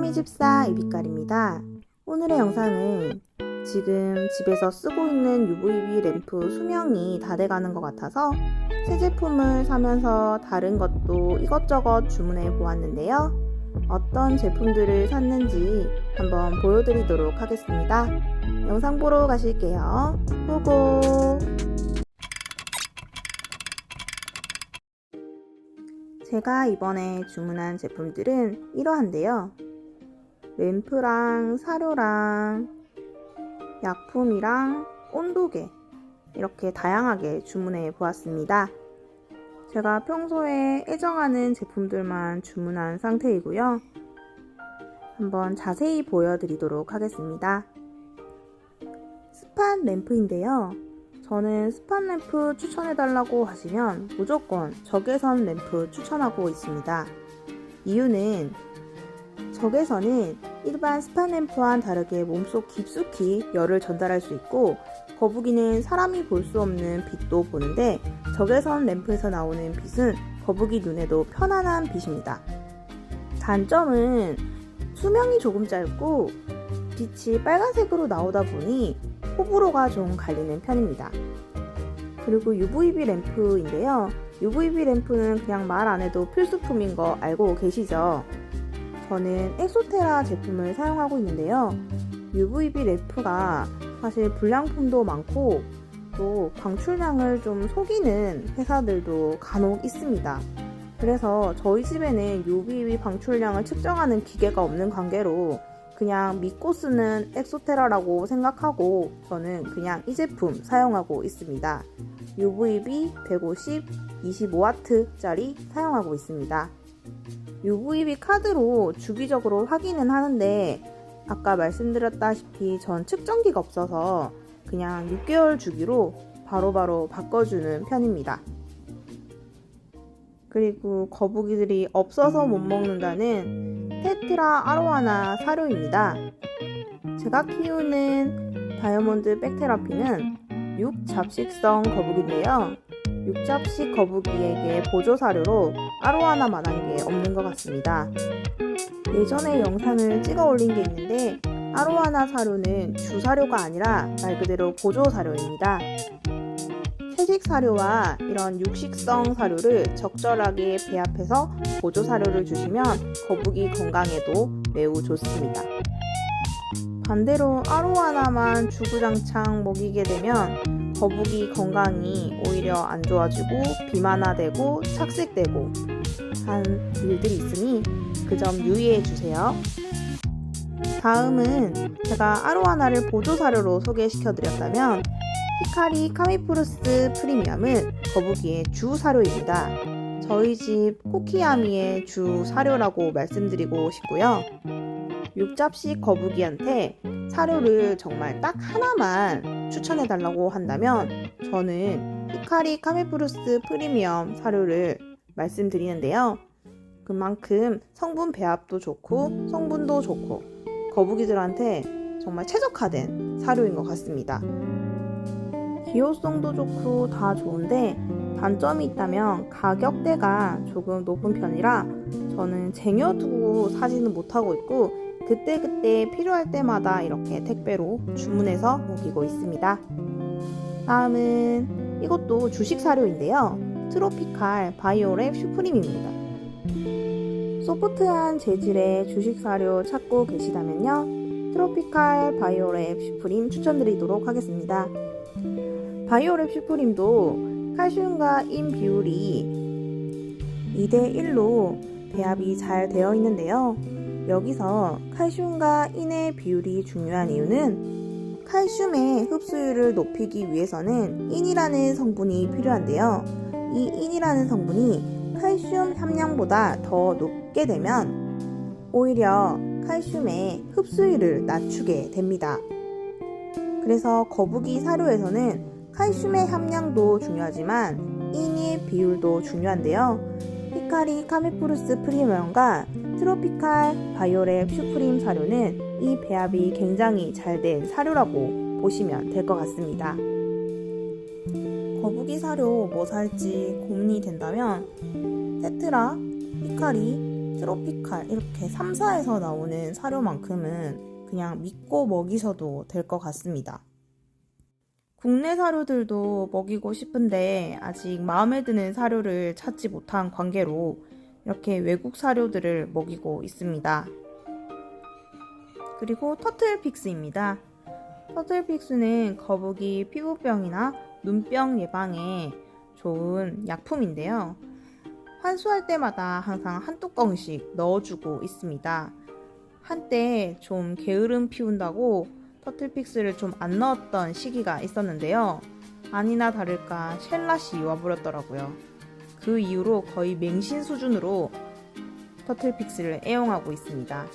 324 이비깔입니다. 오늘의 영상은 지금 집에서 쓰고 있는 UVB 램프 수명이 다 돼가는 것 같아서 새 제품을 사면서 다른 것도 이것저것 주문해 보았는데요. 어떤 제품들을 샀는지 한번 보여드리도록 하겠습니다. 영상 보러 가실게요. 고고! 제가 이번에 주문한 제품들은 이러한데요. 램프랑 사료랑 약품이랑 온도계 이렇게 다양하게 주문해 보았습니다. 제가 평소에 애정하는 제품들만 주문한 상태이고요. 한번 자세히 보여드리도록 하겠습니다. 스판 램프인데요. 저는 스판 램프 추천해달라고 하시면 무조건 적외선 램프 추천하고 있습니다. 이유는 적외선은 일반 스판 램프와는 다르게 몸속 깊숙이 열을 전달할 수 있고 거북이는 사람이 볼 수 없는 빛도 보는데 적외선 램프에서 나오는 빛은 거북이 눈에도 편안한 빛입니다. 단점은 수명이 조금 짧고 빛이 빨간색으로 나오다 보니 호불호가 좀 갈리는 편입니다. 그리고 UVB 램프인데요. UVB 램프는 그냥 말 안 해도 필수품인 거 알고 계시죠? 저는 엑소테라 제품을 사용하고 있는데요. UVB 램프가 사실 불량품도 많고 또 방출량을 좀 속이는 회사들도 간혹 있습니다. 그래서 저희 집에는 UVB 방출량을 측정하는 기계가 없는 관계로 그냥 믿고 쓰는 엑소테라라고 생각하고 저는 그냥 이 제품 사용하고 있습니다. UVB 150 25W짜리 사용하고 있습니다. UVB 카드로 주기적으로 확인은 하는데 아까 말씀드렸다시피 전 측정기가 없어서 그냥 6개월 주기로 바로바로 바로 바꿔주는 편입니다. 그리고 거북이들이 없어서 못 먹는다는 테트라 아로하나 사료입니다. 제가 키우는 다이아몬드 백테라피는 6잡식성 거북인데요. 6잡식 거북이에게 보조 사료로 아로하나 만한 게 없는 것 같습니다. 예전에 영상을 찍어 올린 게 있는데 아로하나 사료는 주사료가 아니라 말 그대로 보조 사료입니다. 채식 사료와 이런 육식성 사료를 적절하게 배합해서 보조 사료를 주시면 거북이 건강에도 매우 좋습니다. 반대로 아로하나만 주구장창 먹이게 되면 거북이 건강이 오히려 안 좋아지고 비만화되고 착색되고 한 일들이 있으니 그 점 유의해 주세요. 다음은 제가 아로하나를 보조 사료로 소개시켜 드렸다면 히카리 카미프루스 프리미엄은 거북이의 주 사료입니다. 저희 집 코키야미의 주 사료라고 말씀드리고 싶고요. 육잡식 거북이한테 사료를 정말 딱 하나만 추천해 달라고 한다면 저는 히카리 카미프루스 프리미엄 사료를 말씀드리는데요. 그만큼 성분 배합도 좋고 성분도 좋고 거북이들한테 정말 최적화된 사료인 것 같습니다. 기호성도 좋고 다 좋은데 단점이 있다면 가격대가 조금 높은 편이라 저는 쟁여두고 사지는 못하고 있고 그때그때 필요할 때마다 이렇게 택배로 주문해서 먹이고 있습니다. 다음은 이것도 주식 사료인데요. 트로피칼 바이오랩 슈프림입니다. 소프트한 재질의 주식 사료 찾고 계시다면요. 트로피칼 바이오랩 슈프림 추천드리도록 하겠습니다. 바이오랩 슈프림도 칼슘과 인 비율이 2대 1로 배합이 잘 되어 있는데요. 여기서 칼슘과 인의 비율이 중요한 이유는 칼슘의 흡수율을 높이기 위해서는 인이라는 성분이 필요한데요. 이 인이라는 성분이 칼슘 함량보다 더 높게 되면 오히려 칼슘의 흡수율을 낮추게 됩니다. 그래서 거북이 사료에서는 칼슘의 함량도 중요하지만 인의 비율도 중요한데요. 히카리 카미프루스 프리미엄과 트로피칼 바이오랩 슈프림 사료는 이 배합이 굉장히 잘 된 사료라고 보시면 될 것 같습니다. 거북이 사료 뭐 살지 고민이 된다면 테트라, 히카리, 트로피칼 이렇게 3사에서 나오는 사료만큼은 그냥 믿고 먹이셔도 될 것 같습니다. 국내 사료들도 먹이고 싶은데 아직 마음에 드는 사료를 찾지 못한 관계로 이렇게 외국 사료들을 먹이고 있습니다. 그리고 터틀픽스입니다. 터틀픽스는 거북이 피부병이나 눈병 예방에 좋은 약품인데요. 환수할 때마다 항상 한 뚜껑씩 넣어주고 있습니다. 한때 좀 게으름 피운다고 터틀픽스를 좀 안 넣었던 시기가 있었는데요. 아니나 다를까 셸라시 와버렸더라고요. 그 이후로 거의 맹신 수준으로 터틀픽스를 애용하고 있습니다.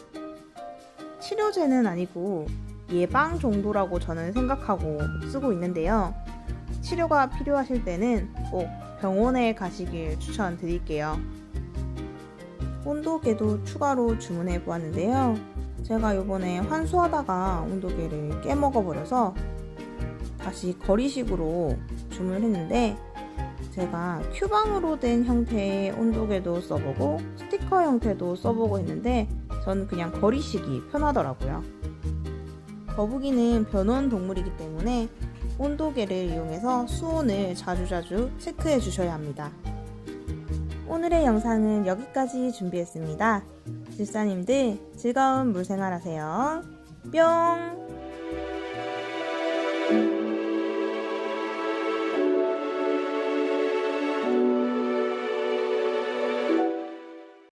치료제는 아니고 예방 정도라고 저는 생각하고 쓰고 있는데요. 치료가 필요하실 때는 꼭 병원에 가시길 추천드릴게요. 온도계도 추가로 주문해 보았는데요. 제가 이번에 환수하다가 온도계를 깨먹어 버려서 다시 거리식으로 주문을 했는데 제가 큐방으로 된 형태의 온도계도 써보고 스티커 형태도 써보고 했는데 저는 그냥 거리식이 편하더라고요. 거북이는 변온 동물이기 때문에 온도계를 이용해서 수온을 자주자주 체크해 주셔야 합니다. 오늘의 영상은 여기까지 준비했습니다. 집사님들 즐거운 물생활 하세요. 뿅!